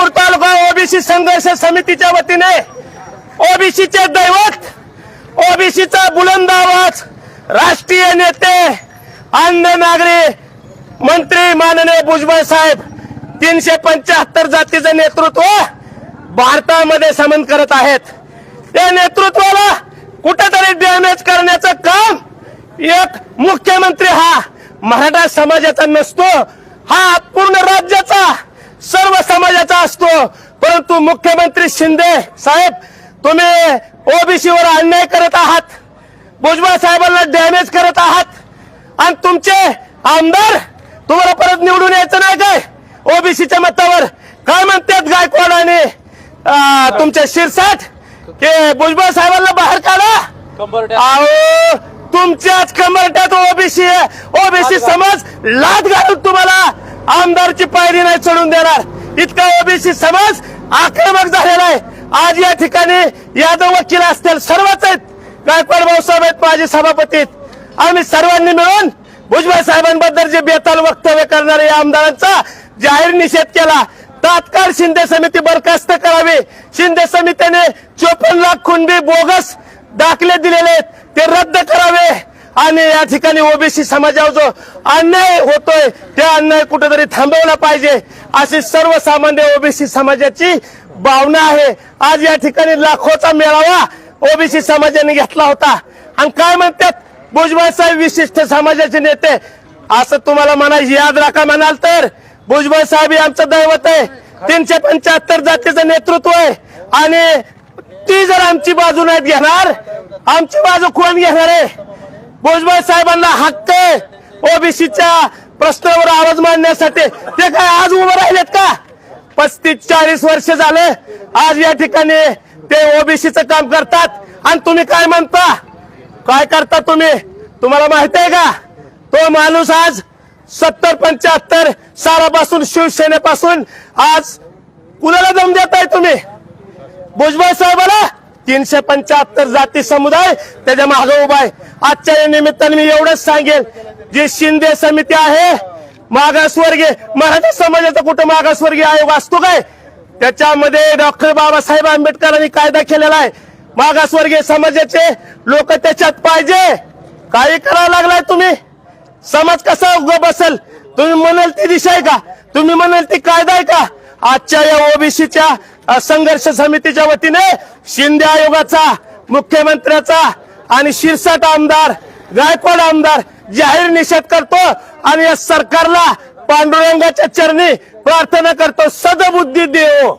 इंदापूर तालुका OBC संघर्ष समितीच्या वतीने ओबीसीचे दैवत ओबीसीचा बुलंद आवाज राष्ट्रीय नेते अन्न नागरी मंत्री माननीय भुजबळ साहेब तीनशे पंच्याहत्तर जातीचं नेतृत्व भारतामध्ये समन करत आहेत. त्या नेतृत्वाला कुठेतरी डॅमेज करण्याचं काम एक मुख्यमंत्री हा मराठा समाजाचा नसतो हा पूर्ण राज्याचा परंतु मुख्यमंत्री शिंदे साहेब तुम्ही ओबीसीवर अन्याय करत आहात. भुजबळ साहेबांना डॅमेज करत आहात. आणि तुमचे आमदार तुम्हाला परत निवडून यायचं नाही काय? ओबीसीच्या मतावर. काय म्हणतात गायकवाड आणि अं, तुमचे शिरसाट? की भुजबळ साहेबांना बाहेर काढा. तुमच्याच कमरट्यात ओबीसी ओबीसी समाज लाद घालून तुम्हाला आमदारची पायरी नाही चढून देणार. इतका ओबीसी समाज आक्रमक झालेला आहे. आज या ठिकाणी यादव वकील असतील सर्वच आहेत. गायकवाड भाऊसाहेब आहेत माझे सभापती आहेत. आम्ही सर्वांनी मिळून भुजबळ साहेबांबद्दल जे बेताल वक्तव्य करणाऱ्या या आमदारांचा जाहीर निषेध केला. तात्काळ शिंदे समिती बरखास्त करावी. शिंदे समितीने चोपन्न लाख खुंडी बोगस दाखले दिलेले आहेत. ते रद्द करावे. आणि या ठिकाणी ओबीसी समाजावर जो अन्याय होतोय त्या अन्याय कुठेतरी थांबवला पाहिजे अशी सर्वसामान्य ओबीसी समाजाची भावना आहे. आज या ठिकाणी लाखोचा मेळावा ओबीसी समाजाने घेतला होता. आणि काय म्हणतात भुजबळ साहेब विशिष्ट समाजाचे नेते. असं तुम्हाला म्हणा याद राखा म्हणाल तर भुजबळ साहेब हे आमचं दैवत आहे. तीनशे पंच्याहत्तर जातीचं नेतृत्व आहे. आणि ती जर आमची बाजू नाहीत घेणार आमची बाजू कोण घेणार आहे? भुजबळ साहेबांना हक्क आहे. ओबीसीच्या प्रश्नावर आवाज मांडण्यासाठी. ते काय आज उभं राहिलेत का? पस्तीस चाळीस वर्ष झाले. आज या ठिकाणी ते ओबीसीचं काम करतात. आणि तुम्ही काय म्हणता? काय करता तुम्ही? तुम्हाला माहीत आहे का? तो माणूस आज सत्तर पंच्याहत्तर सालापासून शिवसेनेपासून आज कुणाला दम देताय तुम्ही? भुजबळ साहेबाला? तीनशे पंच्याहत्तर जाती समुदाय त्याच्यामागे उभा आहे. आजच्या या निमित्ताने मी एवढंच सांगेन जी शिंदे समिती आहे मागासवर्गीय मराठा समाजाचा कुठं मागासवर्गीय आयोग असतो काय? त्याच्यामध्ये डॉक्टर बाबासाहेब आंबेडकरांनी कायदा केलेला आहे. मागासवर्गीय समाजाचे लोक त्याच्यात पाहिजे. काही करावं लागलाय तुम्ही? समाज कसा उग बसेल? तुम्ही म्हणाल ती दिशा आहे का? तुम्ही म्हणाल ती कायदा आहे का? आजच्या या ओबीसीच्या संघर्ष समितीच्या वतीने शिंदे आयोगाचा मुख्यमंत्र्याचा आणि शिरसाट आमदार गायकवाड आमदार जाहीर निषेध करतो आणि या सरकारला पांडुरंगाच्या चरणी प्रार्थना करतो. सदबुद्धी देव.